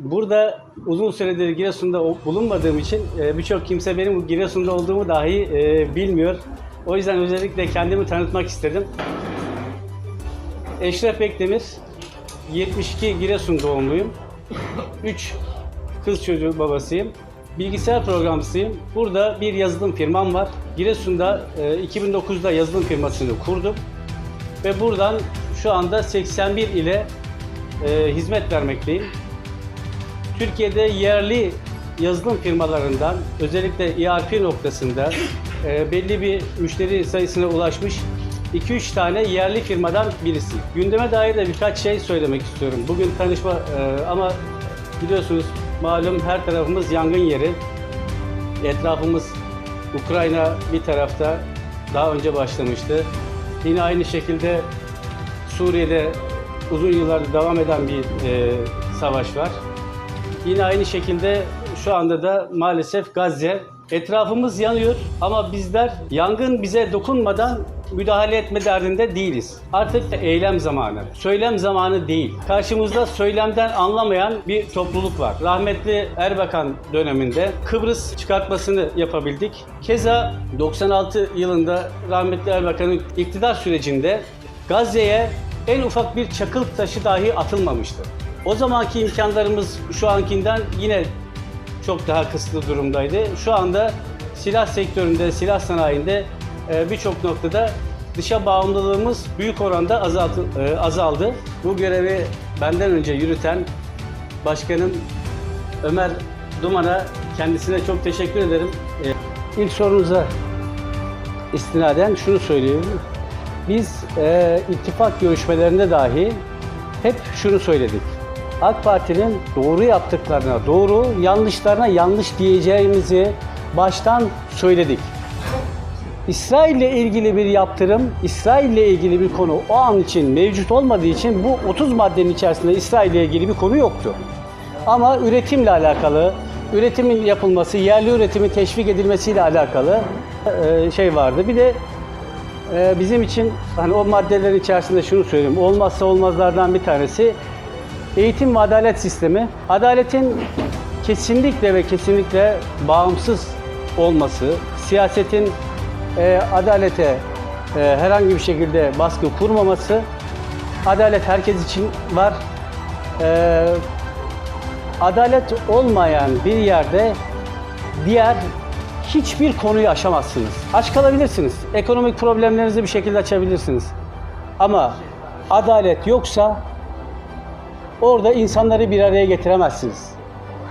Burada uzun süredir Giresun'da bulunmadığım için e, birçok kimse benim Giresun'da olduğumu dahi e, bilmiyor. O yüzden özellikle kendimi tanıtmak istedim. Eşref Bekdemir, 72 Giresun doğumluyum. 3 kız çocuğu babasıyım. Bilgisayar programcısıyım. Burada bir yazılım firmam var. Giresun'da e, 2009'da yazılım firmasını kurdum. Ve buradan şu anda 81 ile e, hizmet vermekteyim. Türkiye'de yerli yazılım firmalarından özellikle ERP noktasında e, belli bir müşteri sayısına ulaşmış 2-3 tane yerli firmadan birisi. Gündeme dair de birkaç şey söylemek istiyorum. Bugün tanışma e, ama biliyorsunuz malum her tarafımız yangın yeri. Etrafımız Ukrayna bir tarafta daha önce başlamıştı. Yine aynı şekilde Suriye'de uzun yıllardır devam eden bir e, savaş var. Yine aynı şekilde şu anda da maalesef Gazze. Etrafımız yanıyor ama bizler yangın bize dokunmadan müdahale etme derdinde değiliz. Artık eylem zamanı, söylem zamanı değil. Karşımızda söylemden anlamayan bir topluluk var. Rahmetli Erbakan döneminde Kıbrıs çıkartmasını yapabildik. Keza 96 yılında rahmetli Erbakan'ın iktidar sürecinde Gazze'ye en ufak bir çakıl taşı dahi atılmamıştı. O zamanki imkanlarımız şu ankinden yine çok daha kısıtlı durumdaydı. Şu anda silah sektöründe, silah sanayinde e, birçok noktada dışa bağımlılığımız büyük oranda e, azaldı. Bu görevi benden önce yürüten başkanım Ömer Duman'a kendisine çok teşekkür ederim. E, İlk sorunuza istinaden şunu söylüyorum. Biz e, ittifak görüşmelerinde dahi hep şunu söyledik. AK Parti'nin doğru yaptıklarına doğru, yanlışlarına yanlış diyeceğimizi baştan söyledik. İsrail ile ilgili bir yaptırım, İsrail ile ilgili bir konu o an için mevcut olmadığı için bu 30 maddenin içerisinde İsrail ile ilgili bir konu yoktu. Ama üretimle alakalı, üretimin yapılması, yerli üretimin teşvik edilmesiyle alakalı e, şey vardı. Bir de e, bizim için hani o maddelerin içerisinde şunu söyleyeyim. Olmazsa olmazlardan bir tanesi eğitim ve adalet sistemi. Adaletin kesinlikle ve kesinlikle bağımsız olması, siyasetin e, adalete e, herhangi bir şekilde baskı kurmaması, adalet herkes için var. E, adalet olmayan bir yerde diğer hiçbir konuyu aşamazsınız. Aç kalabilirsiniz. Ekonomik problemlerinizi bir şekilde açabilirsiniz. Ama adalet yoksa orada insanları bir araya getiremezsiniz.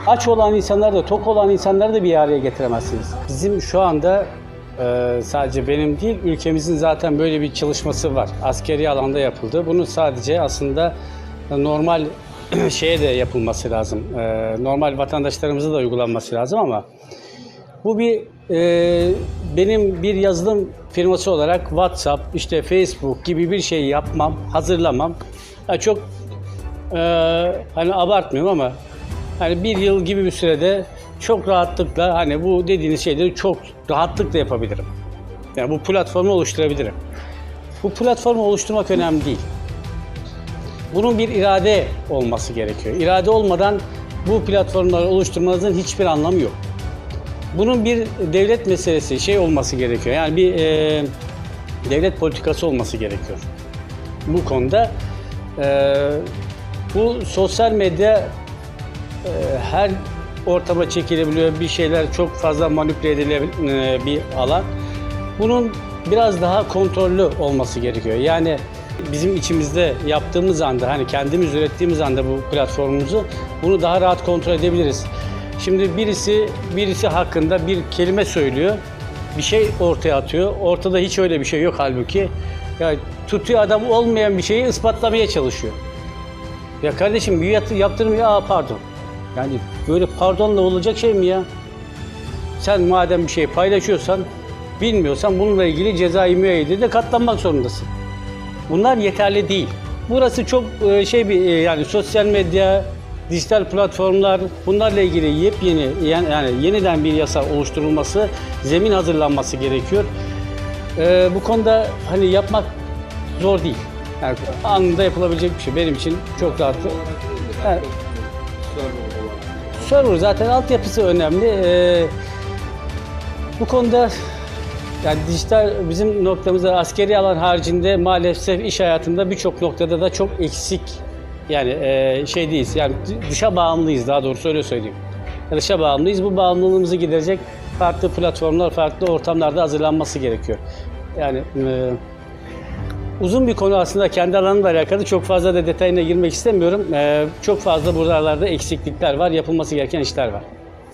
Aç olan insanları da tok olan insanları da bir araya getiremezsiniz. Bizim şu anda e, sadece benim değil ülkemizin zaten böyle bir çalışması var. Askeri alanda yapıldı. Bunu sadece aslında normal şeye de yapılması lazım. E, normal vatandaşlarımıza da uygulanması lazım ama bu bir e, benim bir yazılım firması olarak WhatsApp, işte Facebook gibi bir şey yapmam, hazırlamam. Ha, çok e, hani abartmıyorum ama hani bir yıl gibi bir sürede çok rahatlıkla hani bu dediğiniz şeyleri çok rahatlıkla yapabilirim. Yani bu platformu oluşturabilirim. Bu platformu oluşturmak önemli değil. Bunun bir irade olması gerekiyor. İrade olmadan bu platformları oluşturmanızın hiçbir anlamı yok bunun bir devlet meselesi şey olması gerekiyor. Yani bir e, devlet politikası olması gerekiyor. Bu konuda e, bu sosyal medya e, her ortama çekilebiliyor. Bir şeyler çok fazla manipüle edilebilen e, bir alan. Bunun biraz daha kontrollü olması gerekiyor. Yani bizim içimizde yaptığımız anda hani kendimiz ürettiğimiz anda bu platformumuzu bunu daha rahat kontrol edebiliriz. Şimdi birisi birisi hakkında bir kelime söylüyor. Bir şey ortaya atıyor. Ortada hiç öyle bir şey yok halbuki. Ya tutuyor adam olmayan bir şeyi ispatlamaya çalışıyor. Ya kardeşim bir yat- yaptırım ya pardon. Yani böyle pardonla olacak şey mi ya? Sen madem bir şey paylaşıyorsan, bilmiyorsan bununla ilgili cezai müeyyide de katlanmak zorundasın. Bunlar yeterli değil. Burası çok e, şey bir e, yani sosyal medya, dijital platformlar bunlarla ilgili yepyeni yani, yani yeniden bir yasa oluşturulması, zemin hazırlanması gerekiyor. E, bu konuda hani yapmak zor değil. Yani anında yapılabilecek bir şey. Benim için çok rahat. Yani Server zaten altyapısı önemli. Ee, bu konuda yani dijital bizim noktamızda askeri alan haricinde maalesef iş hayatında birçok noktada da çok eksik yani e, şey değiliz. Yani dışa bağımlıyız daha doğrusu öyle söyleyeyim. Dışa bağımlıyız. Bu bağımlılığımızı giderecek farklı platformlar, farklı ortamlarda hazırlanması gerekiyor. Yani e, uzun bir konu aslında kendi alanımla alakalı çok fazla da detayına girmek istemiyorum. E, çok fazla buralarda eksiklikler var, yapılması gereken işler var.